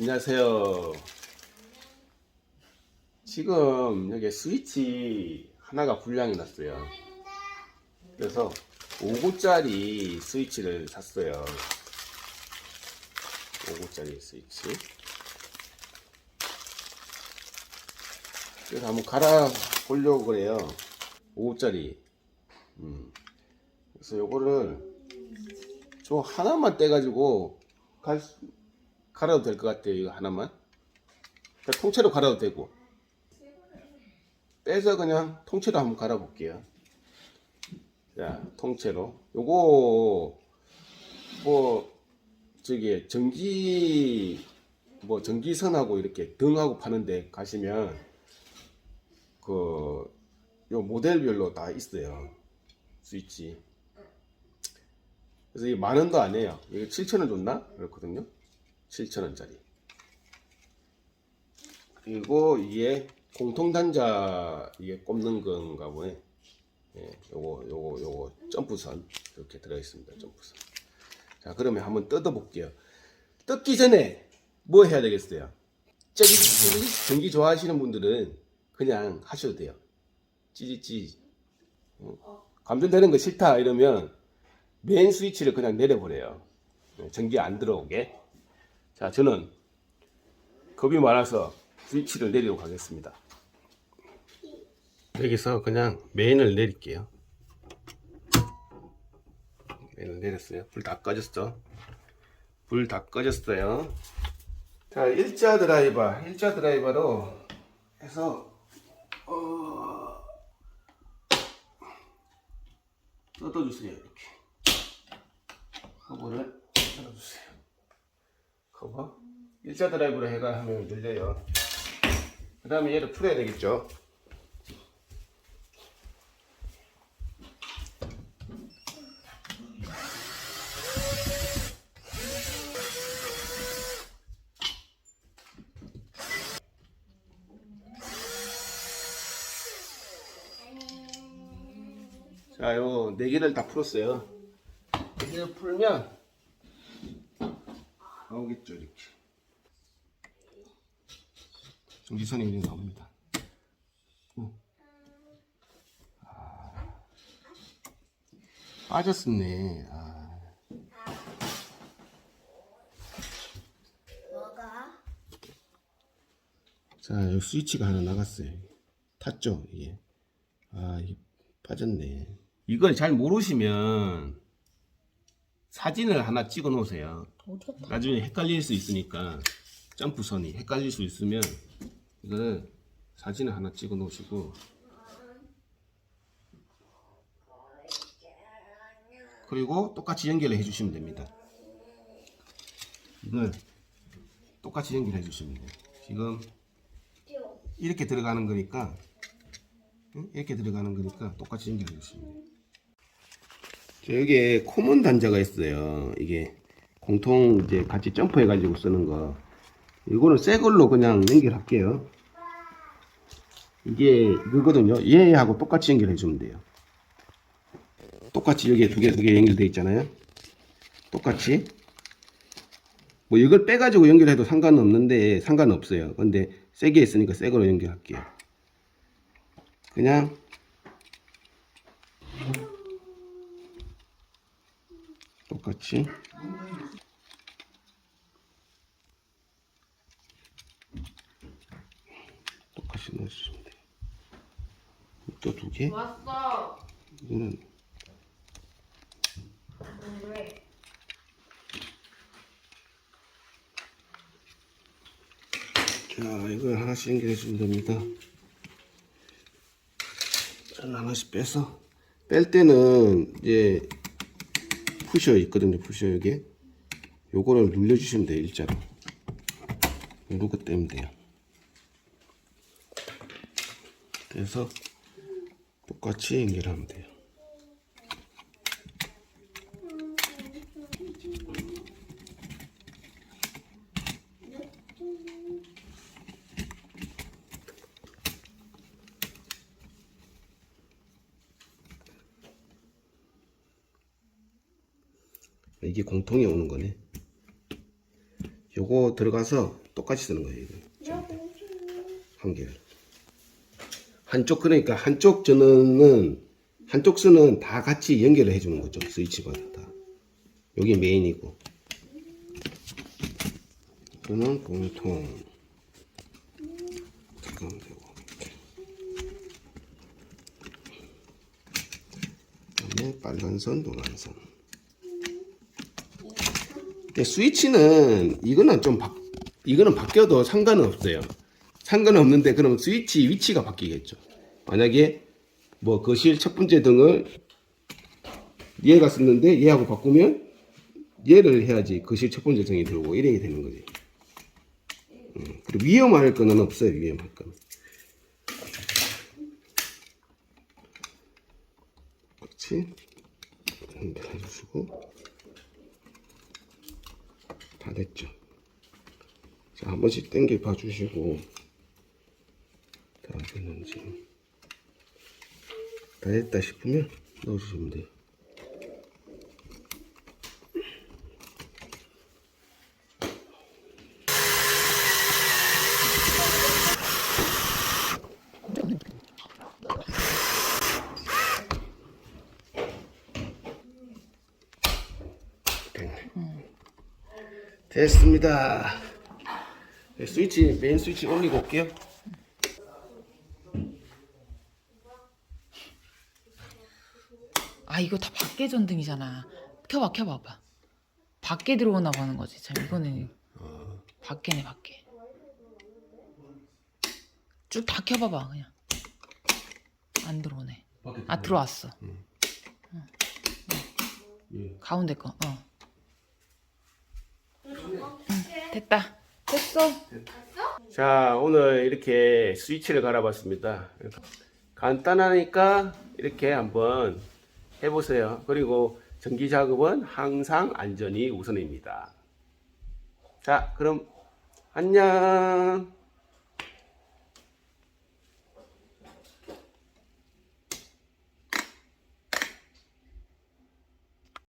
안녕하세요. 지금 여기 스위치 하나가 불량이 났어요. 그래서 5구짜리 스위치를 샀어요. 5구짜리 스위치. 그래서 한번 갈아 보려고 그래요. 5구짜리. 음. 그래서 요거를 저 하나만 떼가지고 갈, 수- 갈아도 될 것 같아요. 이거 하나만. 통째로 갈아도 되고. 빼서 그냥 통째로 한번 갈아볼게요. 자, 통째로. 요거, 뭐, 저기, 전기, 뭐, 전기선하고 이렇게 등하고 파는데 가시면, 그, 요 모델별로 다 있어요. 스위치. 그래서 이게 만 원도 안 해요. 이거 7천 원 줬나? 그렇거든요. 7천 원짜리. 그리고 이게 공통 단자 이게 꼽는 건가 보네. 예, 요거 요거 요거 점프선 이렇게 들어 있습니다. 점프선. 자, 그러면 한번 뜯어 볼게요. 뜯기 전에 뭐 해야 되겠어요? 찌릿찌릿 전기 좋아하시는 분들은 그냥 하셔도 돼요. 찌릿찌릿. 어, 감전되는 거 싫다 이러면 메인 스위치를 그냥 내려버려요. 네, 전기 안 들어오게. 자, 저는 겁이 많아서 스위치를 내리고 가겠습니다. 여기서 그냥 메인을 내릴게요. 메인을 내렸어요. 불 다 꺼졌어. 불 다 꺼졌어요. 자, 일자 드라이버, 일자 드라이버로 해서 어... 뜯어주세요. 이렇게. 커버를 열어주세요. 커버. 일자 드라이브로 해가 하면 열려요. 그 다음에 얘를 풀어야 되겠죠. 자, 요 네 개를 다 풀었어요. 네 개를 풀면 나오겠죠, 이렇게. 전기선이 이렇게 나옵니다. 어. 아, 빠졌었네. 아, 뭐가? 자, 여기 스위치가 하나 나갔어요. 탔죠, 이게. 아, 이게 빠졌네. 이걸 잘 모르시면 사진을 하나 찍어 놓으세요. 어디가? 나중에 헷갈릴 수 있으니까 점프선이 헷갈릴 수 있으면 이거를 사진을 하나 찍어 놓으시고 그리고 똑같이 연결을 해주시면 됩니다. 이걸 똑같이 연결해 주시면 돼요. 지금 이렇게 들어가는 거니까 응? 이렇게 들어가는 거니까 똑같이 연결해 주시면 돼요. 자, 여기에 코먼 단자가 있어요. 이게 공통 이제 같이 점프해 가지고 쓰는 거. 이거는 새 걸로 그냥 연결할게요. 이게 이거거든요. 얘하고 똑같이 연결해 주면 돼요. 똑같이 여기에 두 개 두 개 연결돼 있잖아요. 똑같이. 뭐 이걸 빼가지고 연결해도 상관은 없는데 상관은 없어요. 근데 세게 있으니까 새 거로 연결할게요. 그냥 똑같이 똑같이 넣어주시면 돼요. 또 두 개? 왔어. 이거는 왜? 자 이걸 하나씩 연결해 주면 됩니다. 잘 하나씩 빼서 뺄 때는 이제 푸셔 있거든요. 푸셔 여기 요거를 눌러주시면 돼요. 일자로 누르고 떼면 돼요. 그래서 똑같이 연결하면 돼요. 이게 공통이 오는 거네. 요거 들어가서 똑같이 쓰는 거예요. 이거. 한 개. 한쪽 그러니까 한쪽 전원은 한쪽 선은 다 같이 연결을 해주는 거죠. 스위치마다 다. 여기 메인이고. 이거는 공통. 잠깐만 되고. 그 다음에 빨간 선, 노란 선. 스위치는 이거는 좀 바, 이거는 바뀌어도 상관은 없어요. 상관은 없는데 그럼 스위치 위치가 바뀌겠죠. 만약에 뭐 거실 첫 번째 등을 얘가 썼는데 얘하고 바꾸면 얘를 해야지 거실 첫 번째 등이 들어오고 이렇게 되는 거지. 음, 그리고 위험할 거는 없어요. 위험할 거는. 그렇지. 연결해 주시고 다 됐죠. 자, 한 번씩 당겨 봐 주시고 다 됐는지 다 됐다 싶으면 넣어주시면 돼요. 됐습니다. 네, 스위치 메인 스위치 올리고 올게요. 아 이거 다 밖에 전등이잖아. 켜봐 켜봐 봐. 밖에 들어오나 보는 거지. 참 이거는 밖에네 밖에. 쭉 다 켜봐봐 그냥. 안 들어오네. 아 들어왔어. 응. 응. 가운데 거. 어. 응, 됐다. 됐어. 자, 오늘 이렇게 스위치를 갈아봤습니다. 간단하니까 이렇게 한번 해보세요. 그리고 전기 작업은 항상 안전이 우선입니다. 자, 그럼 안녕.